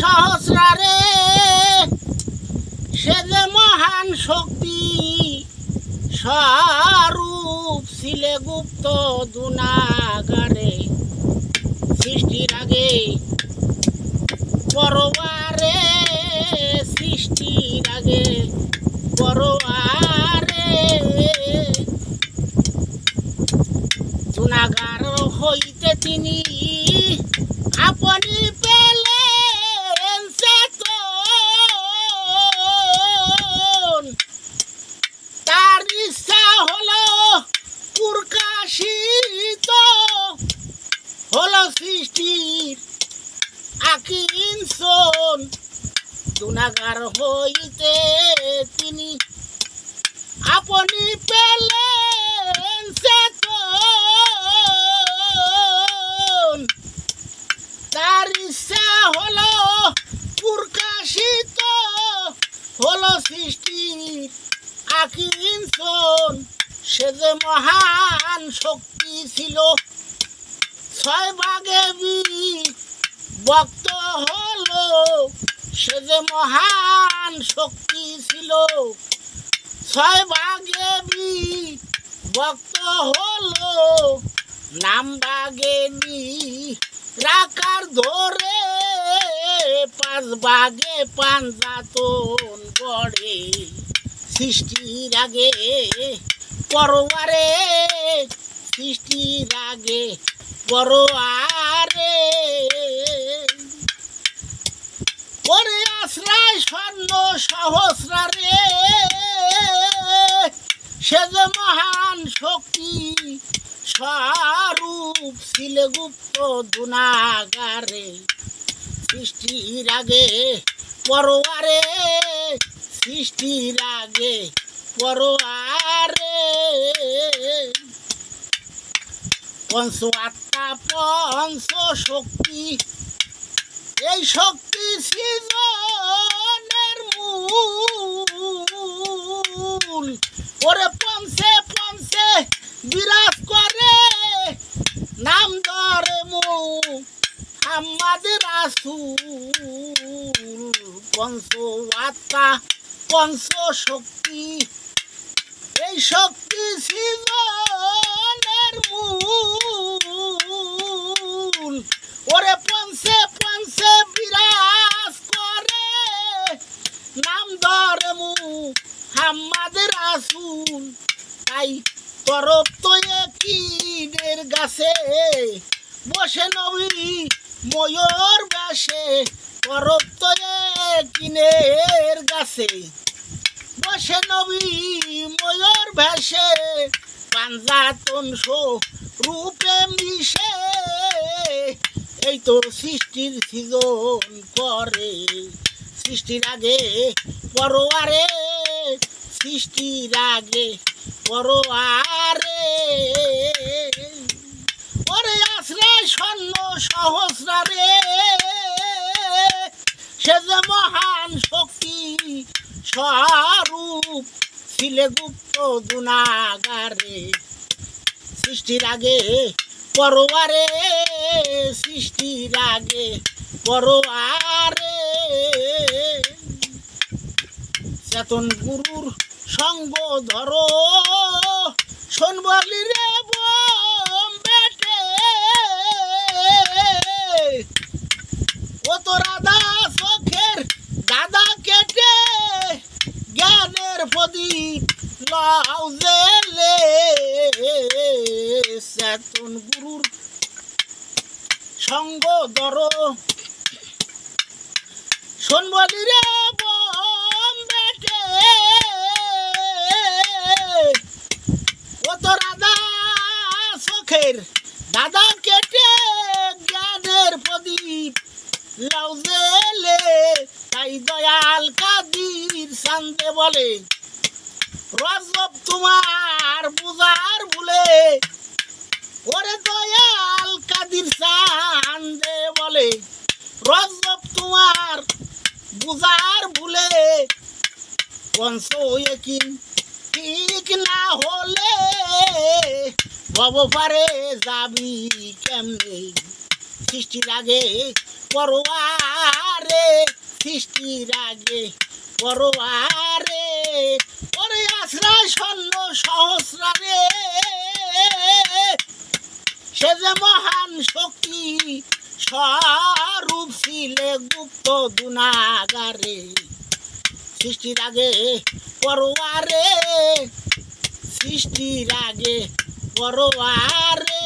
সহস্রারে সে যে মহান শক্তি স্বরূপ ছিলে গুপ্ত দুনাগারে সৃষ্টির আগে পরবারে সৃষ্টির আগে পরবারে গুণাগার হইতে তিনি আপনি পেলেন চেতন তার ইচ্ছা হলো প্রকাশিত হলো সৃষ্টির আকিনসন গুণাগার হইতে তিনি আপনি পেলেন তার ইচ্ছা হলো প্রকাশিত, হলো সৃষ্টির আকিনসন সে যে মহান শক্তি ছিল ছয় ভাগে ভক্ত হলো সে যে মহান শক্তি ছিল। ছয় ভাগে ভক্ত হলো নাম ভাগে রাকার ধরে পাঁচ ভাগে পাঞ্জাতন গড়ে। সৃষ্টির আগে পরবারে সৃষ্টির আগে পরোয়ারে পরে আশ্রয় স্বর্ণ সহস্রারে সে যে মহান শক্তি স্বরূপ ছিল গুপ্ত দুনাগারে সৃষ্টির আগে পরোয়ারে সৃষ্টির আগে পরোয়ারে পঞ্চ আত্মা পঞ্চ শক্তি। এই শক্তি সৃজনের মূল। ওরে পঞ্চে পঞ্চে বিরাজ করে, নাম ধরে মু আমাদের রাসুল। পঞ্চ আত্মা পঞ্চ শক্তি। এই শক্তি সৃজনের মূল ওরে পঞ্চে পঞ্চে বিরাজ করে। নাম ধরে মু হাম্মাদের আসুন তাই তরফ তো কিনের গাছে। বসে নবী ময়ূর বাসে। তরফ তো কিনের গাছে। বসে নবী ময়ূর ভেসে পাঞ্জাতন শো রূপে মিশে। এই তো সৃষ্টির সৃজন করে। সৃষ্টির আগে পরোয়ারে, সৃষ্টির আগে পরোয়ারে। ওরে আশ্রয় স্বর্ণ সহস্রারে। সে যে মহান শক্তি স্বরূপ। ছিলে গুপ্ত গুণাগারে। সৃষ্টির আগে পরোয়ারে, সৃষ্টির আগে পরোয়ারে। চেতন গুরুর সঙ্গ ধরো শোনবলি রে বোম বেটে ও তো রাধা চোখের দাদা কেটে জ্ঞানের লাউ গুরুর সঙ্গ ধর। শোনবলি রে বেটে চোখের দাদা কেটে জ্ঞানের প্রদীপ। লাউজেলে তাই দয়াল কাদির শান্তে বলে রজব তোমার বুজার ভুলে, ওরে দয়াল কাদির চান্দে বলে, রজব তোমার বুজার ভুলে পঞ্চ একিন ঠিক না হলে ভব পারে যাবি কেমনে? সৃষ্টির আগে পরোয়ারে সৃষ্টির আগে পরোয়ারে, ওরে আশ্রয় স্বর্ণ সহস্রারে। সে যে মহান শক্তি, স্বরূপ ছিলে গুপ্ত দুনাগারে সৃষ্টির আগে পরোয়ারে, সৃষ্টির আগে পরোয়ারে।